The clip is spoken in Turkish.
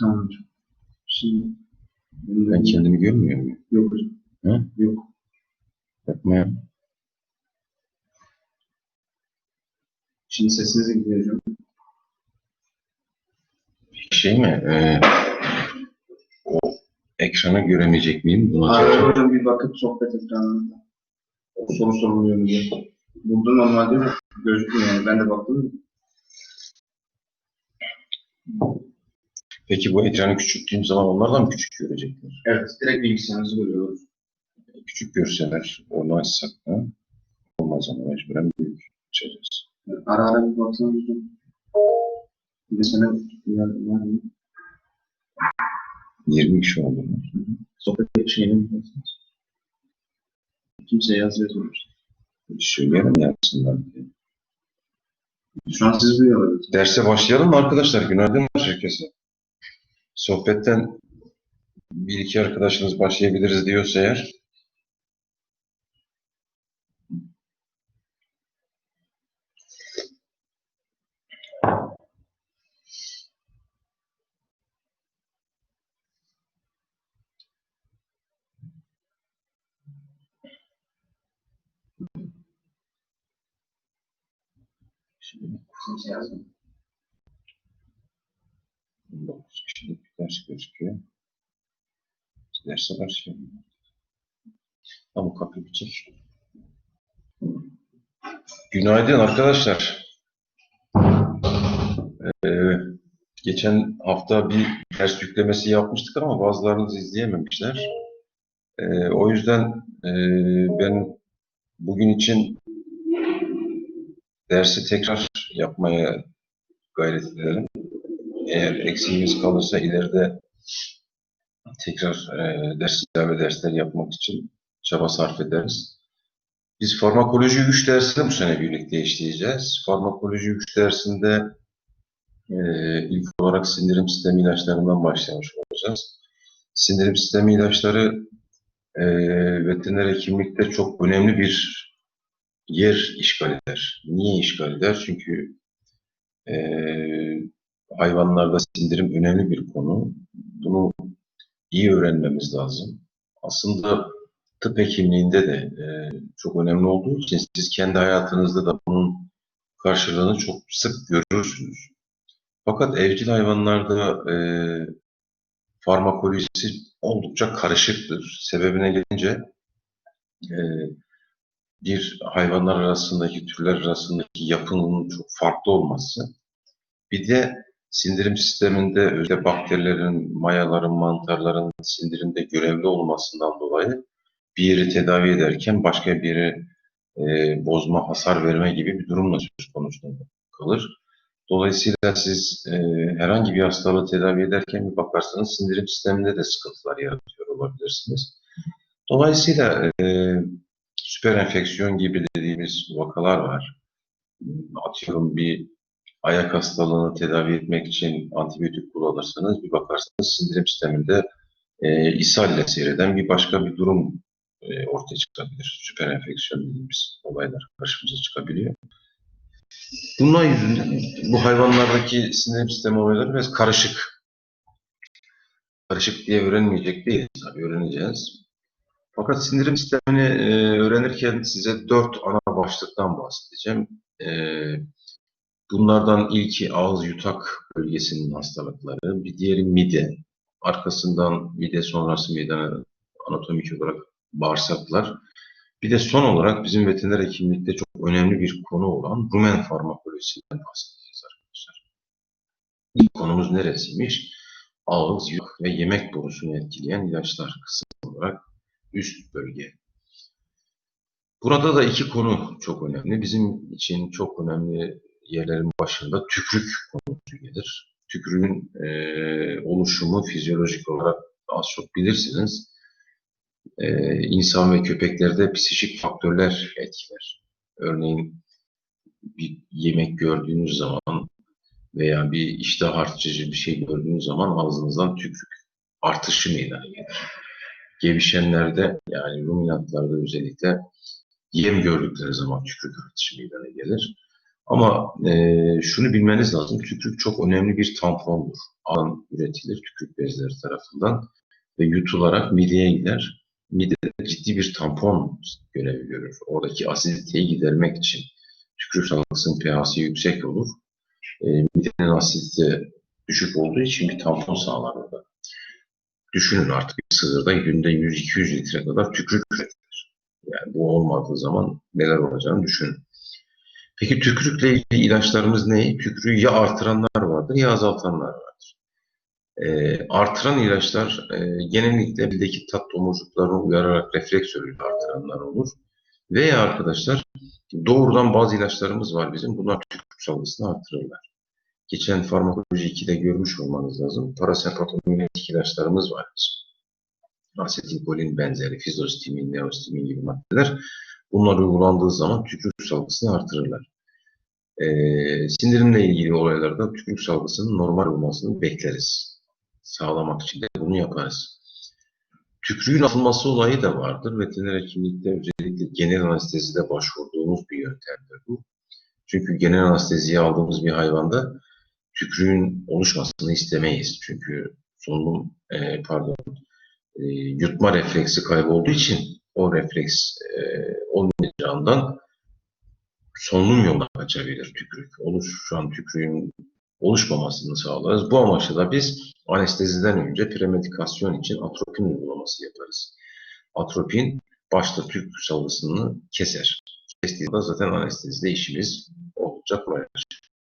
Tamam hocam. Şimdi Ben kendimi görmüyor muyum? yok hocam. Hı? Yok. Yapma ya. Şimdi sesinize gidiyor hocam. Şey mi? E, o ekranı göremeyecek miyim? Buna Hayır çalışacağım. hocam bir bakıp sohbet ekranında. O soru soruluyor diye. Burada normalde gözükmüyor yani. Ben de baktım. Peki bu ekranı küçülttüğüm zaman onlar da mı küçük görecekler? Evet. Direkt bilgisayarınızı görüyoruz. Küçük görseler onu açsak da olmaz ama mecburen büyük açacağız. Ara ara bir baksanız hocam. Bir de sana var mı? 20 kişi oldu. Sohbet şeyini mi? Kimse yazıyor sonuçta. Söyleyelim yapsınlar diye. Şu an siz duyuyorlar. Derse başlayalım mı arkadaşlar? Günaydın herkese. Sohbetten bir iki arkadaşınız başlayabiliriz diyorsa eğer şimdi Kimse yazmıyor. 19 kişilik bir ders gözüküyor. Derse başlayalım. Ama kapı bir çek. Günaydın arkadaşlar. Ee, geçen hafta bir ders yüklemesi yapmıştık ama bazılarınız izleyememişler. Ee, o yüzden e, ben bugün için dersi tekrar yapmaya gayret edelim. Eğer eksiğimiz kalırsa ileride tekrar e, ders ilave dersler yapmak için çaba sarf ederiz. Biz farmakoloji 3 dersini bu sene birlikte işleyeceğiz. Farmakoloji 3 dersinde e, ilk olarak sindirim sistemi ilaçlarından başlamış olacağız. Sindirim sistemi ilaçları e, veteriner hekimlikte çok önemli bir yer işgal eder. Niye işgal eder? Çünkü e, hayvanlarda sindirim önemli bir konu. Bunu iyi öğrenmemiz lazım. Aslında tıp hekimliğinde de e, çok önemli olduğu için siz kendi hayatınızda da bunun karşılığını çok sık görürsünüz. Fakat evcil hayvanlarda e, farmakolojisi oldukça karışıktır. Sebebine gelince e, bir hayvanlar arasındaki, türler arasındaki yapının çok farklı olması, bir de sindirim sisteminde özellikle bakterilerin, mayaların, mantarların sindirimde görevli olmasından dolayı bir yeri tedavi ederken başka bir yere e, bozma, hasar verme gibi bir durumla söz konusu kalır. Dolayısıyla siz e, herhangi bir hastalığı tedavi ederken bir bakarsanız sindirim sisteminde de sıkıntılar yaratıyor olabilirsiniz. Dolayısıyla e, süper enfeksiyon gibi dediğimiz vakalar var. Atıyorum bir ayak hastalığını tedavi etmek için antibiyotik kullanırsanız bir bakarsanız sindirim sisteminde e, ishalle seyreden bir başka bir durum e, ortaya çıkabilir. Süper enfeksiyon dediğimiz olaylar karşımıza çıkabiliyor. Bunlar yüzünden bu hayvanlardaki sindirim sistemi olayları biraz karışık. Karışık diye öğrenmeyecek değil tabii öğreneceğiz. Fakat sindirim sistemini e, öğrenirken size dört ana başlıktan bahsedeceğim. E, bunlardan ilki ağız yutak bölgesinin hastalıkları, bir diğeri mide, arkasından mide sonrası mide anatomik olarak bağırsaklar. Bir de son olarak bizim veteriner hekimlikte çok önemli bir konu olan rumen farmakolojisinden bahsedeceğiz arkadaşlar. İlk konumuz neresiymiş? Ağız, yutak ve yemek borusunu etkileyen ilaçlar kısım olarak üst bölge. Burada da iki konu çok önemli. Bizim için çok önemli yerlerin başında tükürük konusu gelir. Tükürüğün e, oluşumu fizyolojik olarak az çok bilirsiniz. E, insan ve köpeklerde psikik faktörler etkiler. Örneğin bir yemek gördüğünüz zaman veya bir iştah artıcı bir şey gördüğünüz zaman ağzınızdan tükürük artışı meydana gelir. Gevşenlerde yani ruminantlarda özellikle yem gördükleri zaman tükürük artışı meydana gelir. Ama e, şunu bilmeniz lazım. Tükürük çok önemli bir tampondur. Alan üretilir tükürük bezleri tarafından ve yutularak mideye gider. Midede ciddi bir tampon görevi görür. Oradaki asiditeyi gidermek için tükürük salgısının pH'si yüksek olur. E, midenin asidite düşük olduğu için bir tampon sağlar orada. Düşünün artık bir sığırda günde 100-200 litre kadar tükürük üretilir. Yani bu olmadığı zaman neler olacağını düşünün. Peki tükürükle ilgili ilaçlarımız ne? Tükürüğü ya artıranlar vardır ya azaltanlar vardır. Ee, artıran ilaçlar e, genellikle bildeki tat tomurcuklarını uyararak refleks yoluyla artıranlar olur. Veya arkadaşlar doğrudan bazı ilaçlarımız var bizim. Bunlar tükürük salgısını artırırlar. Geçen farmakoloji 2'de görmüş olmanız lazım. Parasempatomimetik ilaçlarımız var bizim. Asetilkolin benzeri, fizostimin, neostimin gibi maddeler. Bunlar uygulandığı zaman tükürük salgısını artırırlar. Ee, sindirimle ilgili olaylarda tükürük salgısının normal olmasını bekleriz. Sağlamak için de bunu yaparız. Tükürüğün atılması olayı da vardır. Veteriner hekimlikte özellikle genel anestezide başvurduğumuz bir yöntemdir bu. Çünkü genel anesteziye aldığımız bir hayvanda tükürüğün oluşmasını istemeyiz. Çünkü solunum, e, pardon, e, yutma refleksi kaybolduğu için o refleks e, olmayacağından solunum yoluna kaçabilir tükürük. Oluşan tükürüğün oluşmamasını sağlarız. Bu amaçla da biz anesteziden önce premedikasyon için atropin uygulaması yaparız. Atropin başta tükürük salgısını keser. Kestiğinde zaten anestezide işimiz oldukça kolaylaşır.